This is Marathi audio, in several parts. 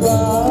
Bye.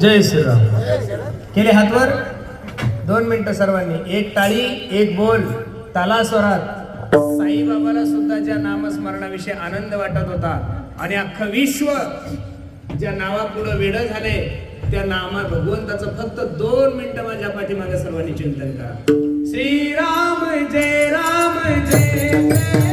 जय श्रीराम. केले हातवर? दोन मिनिटं सर्वांनी. एक टाळी एक बोल. ताला स्वरात. साईबाबाला सुद्धा ज्या नामस्मरणाविषयी आनंद वाटत होता आणि अख्खं विश्व ज्या नावापुढं वेळ झाले त्या नामा भगवंताचं फक्त दोन मिनिटं माझ्या पाठीमागे सर्वांनी चिंतन करा. श्रीराम जय राम जय.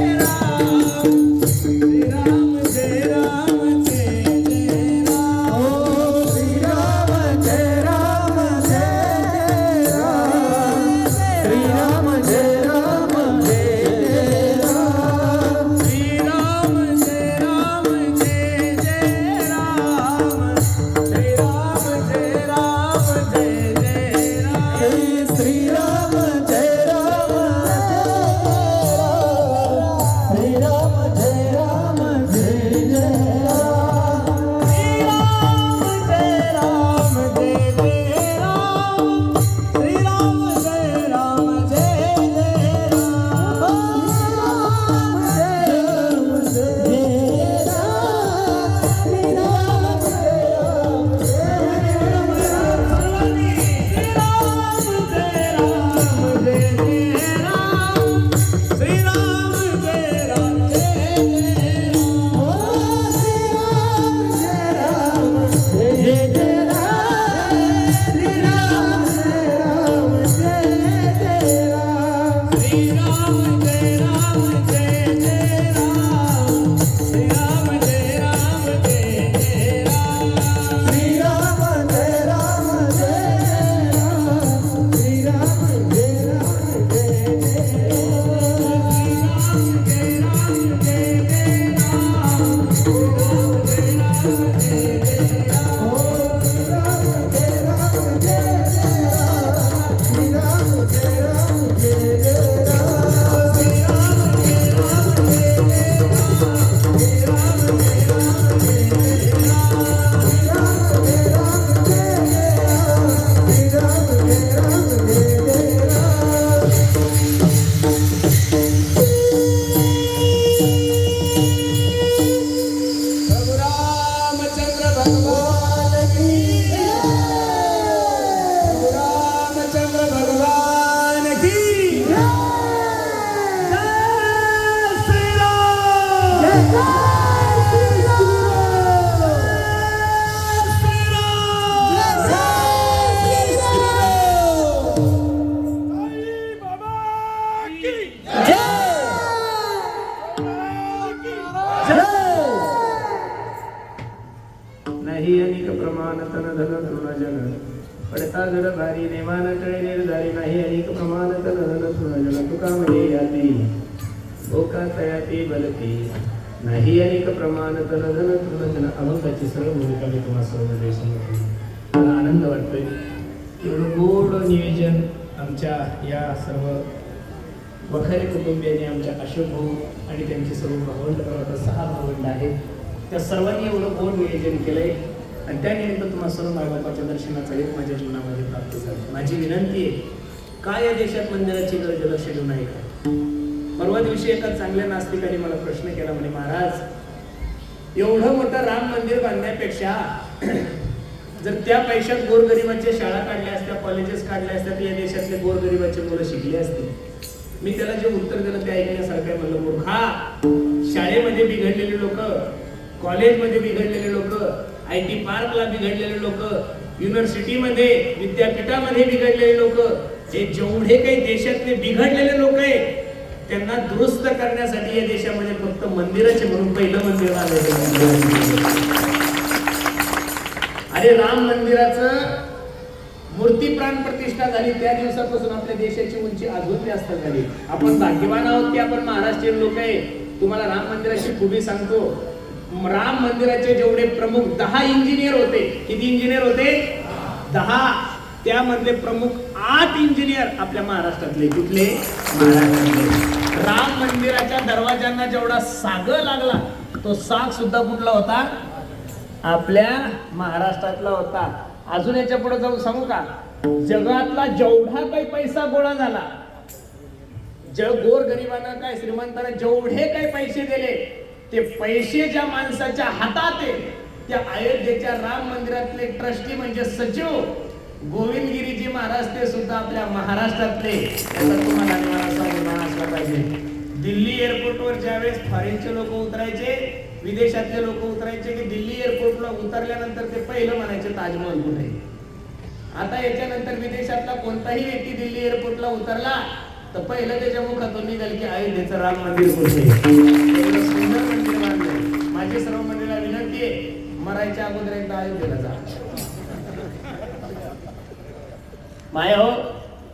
प्रमाण तन धन तृणजन पडता जड भारी नेमान तळे निर्धारी नाही अनेक प्रमाण तन धन तृणजन तुका म्हणजे याती भोका तयाती बलती. नाही अनेक प्रमाण तन धन तृण जन. अभंगाची सर्व भूमिका मी तुम्हाला सर्व समोर मला आनंद वाटतोय. एवढं गोड नियोजन आमच्या या सर्व वखारी कुटुंबियांनी आमच्या अशोक भाऊ आणि त्यांचे सर्व भावंड सहा भावंड आहेत. त्या सर्वांनी एवढं गोड नियोजन केलंय. आणि त्यानिमित्त तुम्हाला सर्व मायबापाच्या दर्शनाचा एक माझ्या जीवनामध्ये प्राप्त झाला. माझी विनंती आहे काय या देशात मंदिराची गरज लक्ष देऊ नाही का परवा दिवशी एका चांगल्या नास्तिकाने मला प्रश्न केला म्हणे महाराज एवढं मोठं राम मंदिर बांधण्यापेक्षा जर त्या पैशात गोरगरिबांच्या शाळा काढल्या असत्या कॉलेजेस काढल्या असत्या तर या देशातले गोरगरिबाचे मुलं शिकले असते मी त्याला जे उत्तर दिलं ते ऐकण्यासारखं आहे म्हणलं मूर्खा शाळेमध्ये बिघडलेले लोक कॉलेजमध्ये बिघडलेले लोक आय टी पार्कला बिघडलेले लोक युनिव्हर्सिटीमध्ये विद्यापीठामध्ये बिघडलेले लोक हे जेवढे काही देशातले बिघडलेले लोक आहे त्यांना दुरुस्त करण्यासाठी या देशामध्ये फक्त मंदिराचे म्हणून पहिलं मंदिर बांधायचं अरे राम मंदिराचं मूर्ती प्राण प्रतिष्ठा झाली त्या दिवसापासून आपल्या देशाची उंची अजून जास्त झाली. आपण भाग्यवान आहोत की आपण महाराष्ट्रीयन लोक आहे. तुम्हाला राम मंदिराची खूबी सांगतो. राम मंदिराचे जेवढे प्रमुख दहा इंजिनियर होते किती इंजिनियर होते? दहा. त्यामधले प्रमुख आठ इंजिनियर आपल्या महाराष्ट्रातले. कुठले? राम मंदिराच्या दरवाजांना जेवढा साग लागला तो साग सुद्धा कुठला होता? आपल्या महाराष्ट्रातला होता. अजून याच्यापुढे जाऊन सांगू का? जगातला जेवढा काही पैसा गोळा झाला जग गोर गरिबांना काय श्रीमंतांना जेवढे काही पैसे दिले ते पैसे ज्या माणसाच्या हातात आहे त्या अयोध्येच्या राम मंदिरातले ट्रस्टी म्हणजे सचिव गोविंदगिरीजी महाराज ते सुद्धा आपल्या महाराष्ट्रातले. याचा तुम्हाला असला पाहिजे. दिल्ली एअरपोर्टवर ज्यावेळेस फॉरेनचे लोक उतरायचे विदेशातले लोक उतरायचे की दिल्ली एअरपोर्टला उतरल्यानंतर ते पहिलं म्हणायचे ताजमहल कुठे? आता याच्यानंतर विदेशातला कोणताही व्यक्ती दिल्ली एअरपोर्टला उतरला तर पहिलं त्याच्या मुखातून निघाल की अयोध्येचं राम मंदिर कुठे? माझी सर्व मंडळीला विनंती आहे मरायच्या अगोदर एकदा अयोध्येला जा माया हो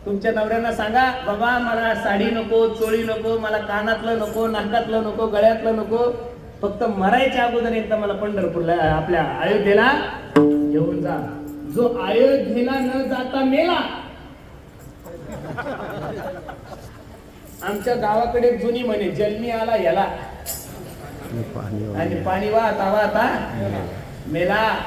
तुमच्या नवऱ्यांना सांगा बाबा मला साडी नको चोळी नको मला कानातलं नको नाकातलं नको गळ्यातलं नको. फक्त मरायच्या अगोदर एकदा मला पंढरपूरला आपल्या अयोध्येला घेऊन जा. जो अयोध्येला न जाता मेला. आमच्या गावाकडे जुनी म्हणे जन्मी आला याला. आणि पाणी वाहता वाहता मेला